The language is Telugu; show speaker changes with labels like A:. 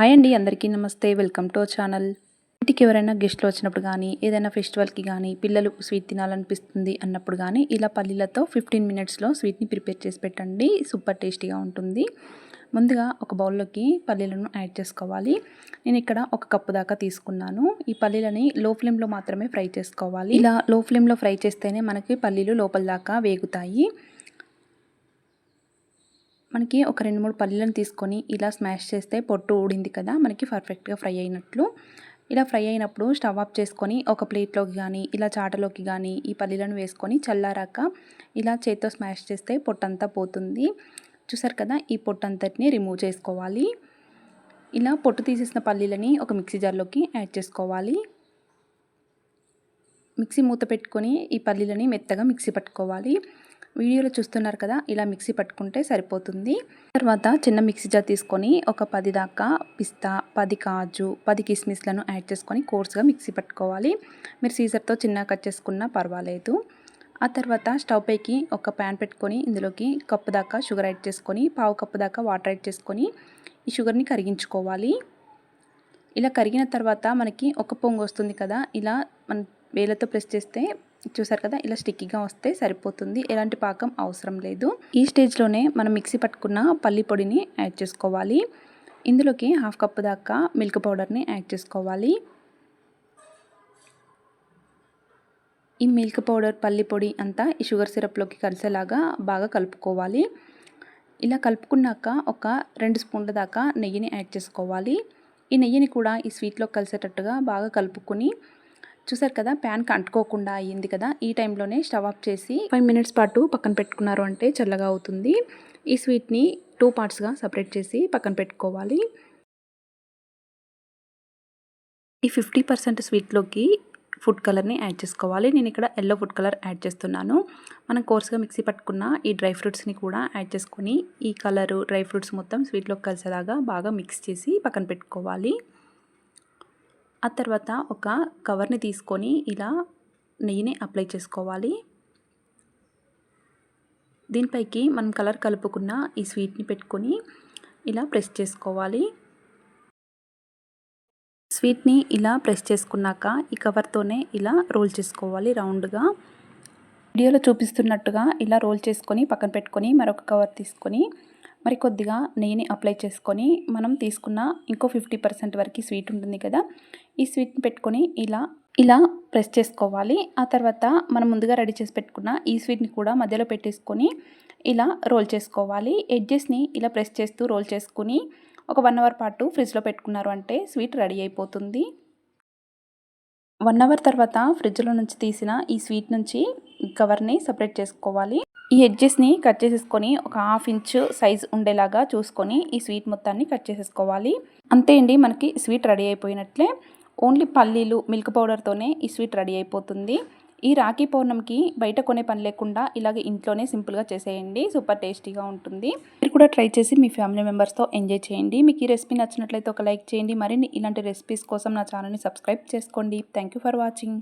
A: హాయ్ అండి అందరికీ నమస్తే. Welcome to channel. ఇంటికి ఎవరైనా గెస్ట్లు వచ్చినప్పుడు కానీ ఏదైనా ఫెస్టివల్కి కానీ పిల్లలు స్వీట్ తినాలనిపిస్తుంది అన్నప్పుడు కానీ ఇలా పల్లీలతో ఫిఫ్టీన్ మినిట్స్లో స్వీట్ని ప్రిపేర్ చేసి పెట్టండి. సూపర్ టేస్టీగా ఉంటుంది. ముందుగా ఒక బౌల్లోకి పల్లీలను యాడ్ చేసుకోవాలి. నేను ఇక్కడ ఒక కప్పు దాకా తీసుకున్నాను. ఈ పల్లీలని లో ఫ్లేమ్లో మాత్రమే ఫ్రై చేసుకోవాలి. ఇలా లో ఫ్లేమ్లో ఫ్రై చేస్తేనే మనకి పల్లీలు లోపల దాకా వేగుతాయి. మనకి ఒక రెండు మూడు పల్లీలను తీసుకొని ఇలా స్మాష్ చేస్తే పొట్టు ఊడింది కదా మనకి పర్ఫెక్ట్గా ఫ్రై అయినట్లు. ఇలా ఫ్రై అయినప్పుడు స్టవ్ ఆఫ్ చేసుకొని ఒక ప్లేట్లోకి కానీ ఇలా చాటలోకి కానీ ఈ పల్లీలను వేసుకొని చల్లారాక ఇలా చేత్తో స్మాష్ చేస్తే పొట్టంతా పోతుంది. చూసారు కదా ఈ పొట్టంతటిని రిమూవ్ చేసుకోవాలి. ఇలా పొట్టు తీసేసిన పల్లీలని ఒక మిక్సీ జార్లోకి యాడ్ చేసుకోవాలి. మిక్సీ మూత పెట్టుకొని ఈ పల్లీలని మెత్తగా మిక్సీ పట్టుకోవాలి. వీడియోలో చూస్తున్నారు కదా ఇలా మిక్సీ పట్టుకుంటే సరిపోతుంది. తర్వాత చిన్న మిక్సీ జార్ తీసుకొని ఒక పది దాకా పిస్తా పది కాజు పది కిస్మిస్లను యాడ్ చేసుకొని కోర్స్గా మిక్సీ పట్టుకోవాలి. మీరు సీజర్తో చిన్నగా కట్ చేసుకున్నా పర్వాలేదు. ఆ తర్వాత స్టవ్ పైకి ఒక ప్యాన్ పెట్టుకొని ఇందులోకి కప్పు దాకా షుగర్ యాడ్ చేసుకొని పావు కప్పు దాకా వాటర్ యాడ్ చేసుకొని ఈ షుగర్ని కరిగించుకోవాలి. ఇలా కరిగిన తర్వాత మనకి ఒక పొంగు వస్తుంది కదా ఇలా మన వేలతో ప్రెస్ చేస్తే చూసారు కదా ఇలా స్టిక్కీగా వస్తే సరిపోతుంది. ఎలాంటి పాకం అవసరం లేదు. ఈ స్టేజ్లోనే మనం మిక్సీ పట్టుకున్న పల్లి పొడిని యాడ్ చేసుకోవాలి. ఇందులోకి హాఫ్ కప్ దాకా మిల్క్ పౌడర్ని యాడ్ చేసుకోవాలి. ఈ మిల్క్ పౌడర్ పల్లి పొడి అంతా ఈ షుగర్ సిరప్లోకి కలిసేలాగా బాగా కలుపుకోవాలి. ఇలా కలుపుకున్నాక ఒక రెండు స్పూన్ల దాకా నెయ్యిని యాడ్ చేసుకోవాలి. ఈ నెయ్యిని కూడా ఈ స్వీట్లో కలిసేటట్టుగా బాగా కలుపుకొని చూసారు కదా ప్యాన్కి అంటుకోకుండా అయ్యింది కదా ఈ టైంలోనే స్టవ్ ఆఫ్ చేసి ఫైవ్ మినిట్స్ పాటు పక్కన పెట్టుకున్నారు అంటే చల్లగా అవుతుంది. ఈ స్వీట్ని టూ పార్ట్స్గా సపరేట్ చేసి పక్కన పెట్టుకోవాలి. ఈ ఫిఫ్టీ పర్సెంట్ స్వీట్లోకి ఫుడ్ కలర్ని యాడ్ చేసుకోవాలి. నేను ఇక్కడ ఎల్లో ఫుడ్ కలర్ యాడ్ చేస్తున్నాను. మనం కోర్స్గా మిక్సీ పట్టుకున్న ఈ డ్రై ఫ్రూట్స్ని కూడా యాడ్ చేసుకొని ఈ కలరు డ్రై ఫ్రూట్స్ మొత్తం స్వీట్లోకి కలిసేలాగా బాగా మిక్స్ చేసి పక్కన పెట్టుకోవాలి. ఆ తర్వాత ఒక కవర్ని తీసుకొని ఇలా నెయ్యిని అప్లై చేసుకోవాలి. దీనిపైకి మనం కలర్ కలుపుకున్న ఈ స్వీట్ని పెట్టుకొని ఇలా ప్రెస్ చేసుకోవాలి. స్వీట్ని ఇలా ప్రెస్ చేసుకున్నాక ఈ కవర్తోనే ఇలా రోల్ చేసుకోవాలి రౌండ్గా. వీడియోలో చూపిస్తున్నట్టుగా ఇలా రోల్ చేసుకొని పక్కన పెట్టుకొని మరొక కవర్ తీసుకొని మరి కొద్దిగా నెయ్యిని అప్లై చేసుకొని మనం తీసుకున్న ఇంకో ఫిఫ్టీ పర్సెంట్ వరకు స్వీట్ ఉంటుంది కదా ఈ స్వీట్ని పెట్టుకొని ఇలా ఇలా ప్రెస్ చేసుకోవాలి. ఆ తర్వాత మనం ముందుగా రెడీ చేసి పెట్టుకున్న ఈ స్వీట్ని కూడా మధ్యలో పెట్టేసుకొని ఇలా రోల్ చేసుకోవాలి. ఎడ్జెస్ని ఇలా ప్రెస్ చేస్తూ రోల్ చేసుకుని ఒక వన్ అవర్ పాటు ఫ్రిడ్జ్లో పెట్టుకున్నారు అంటే స్వీట్ రెడీ అయిపోతుంది. వన్ అవర్ తర్వాత ఫ్రిడ్జ్లో నుంచి తీసిన ఈ స్వీట్ నుంచి కవర్ని సపరేట్ చేసుకోవాలి. ఈ ఎడ్జెస్ని కట్ చేసేసుకొని ఒక హాఫ్ ఇంచ్ సైజ్ ఉండేలాగా చూసుకొని ఈ స్వీట్ మొత్తాన్ని కట్ చేసేసుకోవాలి. అంతే అండి మనకి స్వీట్ రెడీ అయిపోయినట్లే. ఓన్లీ పల్లీలు మిల్క్ పౌడర్తోనే ఈ స్వీట్ రెడీ అయిపోతుంది. ఈ రాఖీ పౌర్ణమికి బయట కొనే పని లేకుండా ఇలాగే ఇంట్లోనే సింపుల్గా చేసేయండి. సూపర్ టేస్టీగా ఉంటుంది. మీరు కూడా ట్రై చేసి మీ ఫ్యామిలీ మెంబర్స్తో ఎంజాయ్ చేయండి. మీకు ఈ రెసిపీ నచ్చినట్లయితే ఒక లైక్ చేయండి. మరిన్ని ఇలాంటి రెసిపీస్ కోసం నా ఛానల్ని సబ్స్క్రైబ్ చేసుకోండి. Thank for watching.